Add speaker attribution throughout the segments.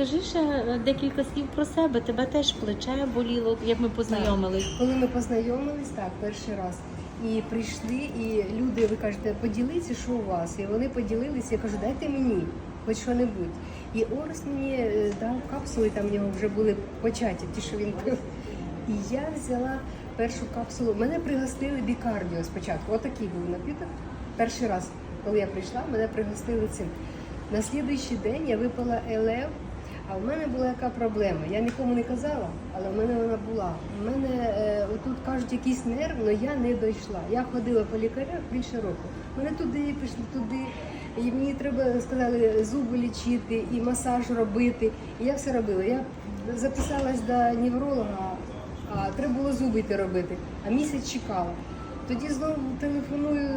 Speaker 1: розкажи ще е, декілька слів про себе. Тебе теж плече боліло, як ми познайомились.
Speaker 2: Коли ми познайомились, так, перший раз. І прийшли, і люди, ви кажете, поділіться, що у вас. І вони поділилися, я кажу, дайте мені хоч що-небудь. І Орес мені е, дав капсули, там в нього вже були початі, ті, що він пив. І я взяла першу капсулу. Мене пригостили бікардіо спочатку. Отакий був напіток. Перший раз, коли я прийшла, мене пригостили цим. На слідуючий день я випила елев, а в мене була яка проблема. Я нікому не казала, але в мене вона була. У мене е, отут кажуть якийсь нерв, але я не дійшла. Я ходила по лікарях більше року. Мене туди пішли, туди. І мені треба сказали зуби лічити і масаж робити. І я все робила. Я записалась до невролога, а треба було зуби йти робити. А місяць чекала. Тоді знову телефоную,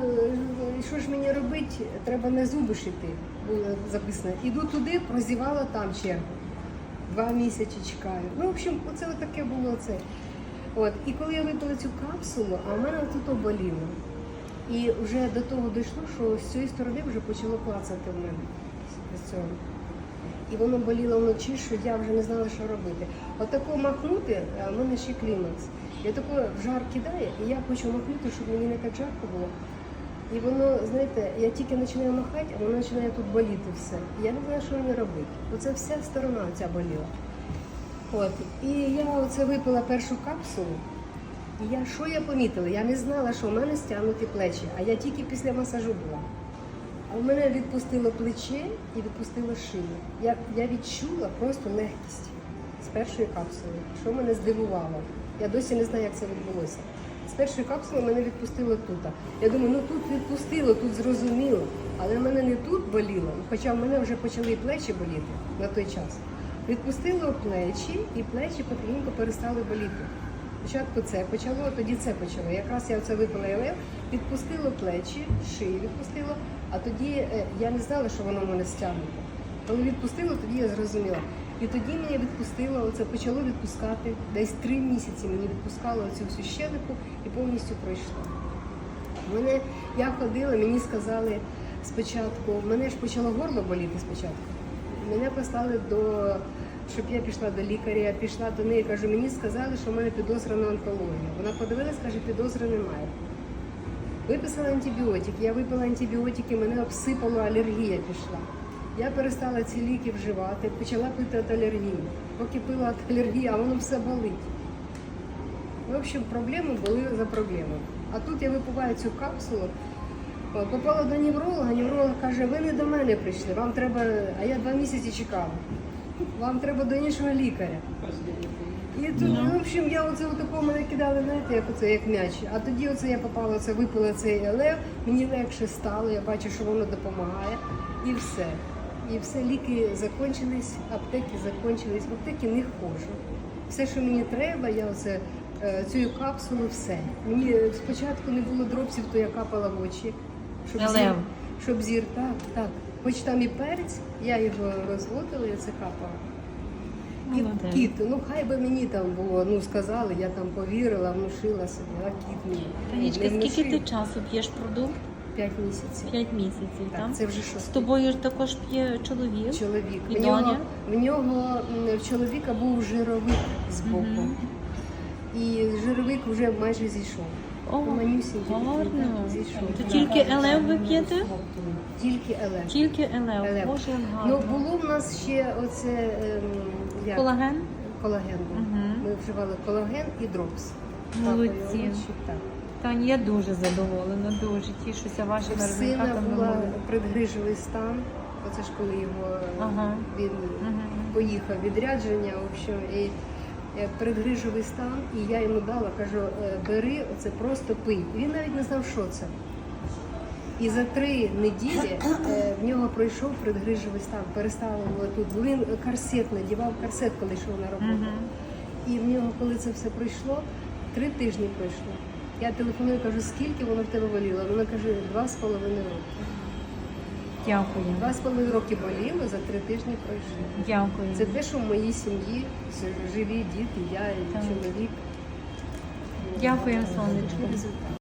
Speaker 2: е, що ж мені робити, треба на зуби шити, було записано. Іду туди, прозівала там чергу. Два місяці чекаю. Ну, в общем, оце таке було це. От. І коли я випила цю капсулу, а в мене тут оболіло. І вже до того дійшло, що з цієї сторони вже почало клацати в мене. І воно боліло вночі, що я вже не знала, що робити. Отако махнути, а в мене ще клімакс. Я тако жар кидає, і я хочу махнути, щоб мені не так жарко було. І воно, знаєте, я тільки починаю махати, а воно починає тут боліти все. Я не знаю, що мені робити. Оце вся сторона ця боліла. От. І я оце випила першу капсулу. І я що я помітила? Я не знала, що в мене стягнуті плечі, а я тільки після масажу була. А в мене відпустило плече і відпустило шию. Я, я відчула просто легкість з першої капсули, що мене здивувало. Я досі не знаю, як це відбулося. З першої капсули мене відпустило тут. Я думаю, ну тут відпустило, тут зрозуміло. Але мене не тут боліло, хоча в мене вже почали і плечі боліти на той час. Відпустило плечі, і плечі потихеньку перестали боліти. Спочатку це почало, а тоді це почало. Якраз я оце випила ЛФ, відпустило плечі, шию відпустило, а тоді е, я не знала, що воно мене стягнуто. Коли відпустило, тоді я зрозуміла. І тоді мені відпустило, оце почало відпускати. Десь три місяці мені відпускало цю всю щелепу і повністю пройшло. Мене я ходила, мені сказали спочатку, мене ж почало горло боліти спочатку. Мене послали до, щоб я пішла до лікаря, пішла до неї, кажу, мені сказали, що в мене підозра на онкологію. Вона подивилась, каже, підозри немає. Виписала антибіотики, я випила антибіотики, мене обсипало, алергія пішла. Я перестала ці ліки вживати, почала пити від алергії. Поки пила від алергії, а воно все болить. В общем, проблеми були за проблемою. А тут я випиваю цю капсулу, попала до невролога, невролог каже, ви не до мене прийшли, вам треба, а я два місяці чекала. Вам треба до іншого лікаря. І тут, ну, в общем, я оце отако мене кидали, знаєте, як оце, як м'яч. А тоді оце я попала, оце випила цей елев, мені легше стало, я бачу, що воно допомагає. І все. І все, ліки закінчились, аптеки закінчились, в аптеки не ходжу. Все, що мені треба, я оце е, цю капсулу, все. Мені спочатку не було дропсів, то я капала в очі. Щоб зір, щоб зір, так, так. Хоч там і перець, я його розводила, я це капала. І кіт, ну хай би мені там було, ну сказали, я там повірила, внушила собі, а кіт мені.
Speaker 1: Танечка,
Speaker 2: не
Speaker 1: скільки ти часу п'єш продукт?
Speaker 2: П'ять місяців.
Speaker 1: П'ять місяців,
Speaker 2: Так,
Speaker 1: так?
Speaker 2: це вже
Speaker 1: З тобою ж також п'є чоловік.
Speaker 2: Чоловік.
Speaker 1: І
Speaker 2: В нього, в нього в чоловіка був жировик з боку.
Speaker 1: Мгм.
Speaker 2: І жировик вже майже зійшов.
Speaker 1: О, гарно.
Speaker 2: зійшов.
Speaker 1: То тільки елев ви п'єте?
Speaker 2: Тільки еле.
Speaker 1: Тільки. Елев. Боже, як
Speaker 2: Ну було в нас ще оце ем, як?
Speaker 1: Колаген?
Speaker 2: колаген. був.
Speaker 1: Мгм.
Speaker 2: Ми вживали колаген і дропс.
Speaker 1: Молодці.
Speaker 2: Так.
Speaker 1: Таня, я дуже задоволена, дуже тішуся вашими
Speaker 2: сина
Speaker 1: результатами.
Speaker 2: була предгрижовий стан. Оце ж коли його
Speaker 1: Ага.
Speaker 2: він
Speaker 1: Мгм.
Speaker 2: поїхав відрядження, в общем, і е, стан, і я йому дала, кажу, е, бери, оце просто пий. Він навіть не знав, що це. І за три неділі е, в нього пройшов предгрижовий стан, перестало його тут. Він корсет надівав корсет, коли йшов на роботу.
Speaker 1: Мгм.
Speaker 2: І в нього, коли це все пройшло, три тижні пройшло. Я телефоную, кажу, скільки воно в тебе боліло? Вона каже, два з половиною роки.
Speaker 1: Дякую.
Speaker 2: Два з половиною роки боліло, за три тижні пройшло.
Speaker 1: Дякую.
Speaker 2: Це те, що в моїй сім'ї живі діти, я і чоловік.
Speaker 1: Дякую, сонечко.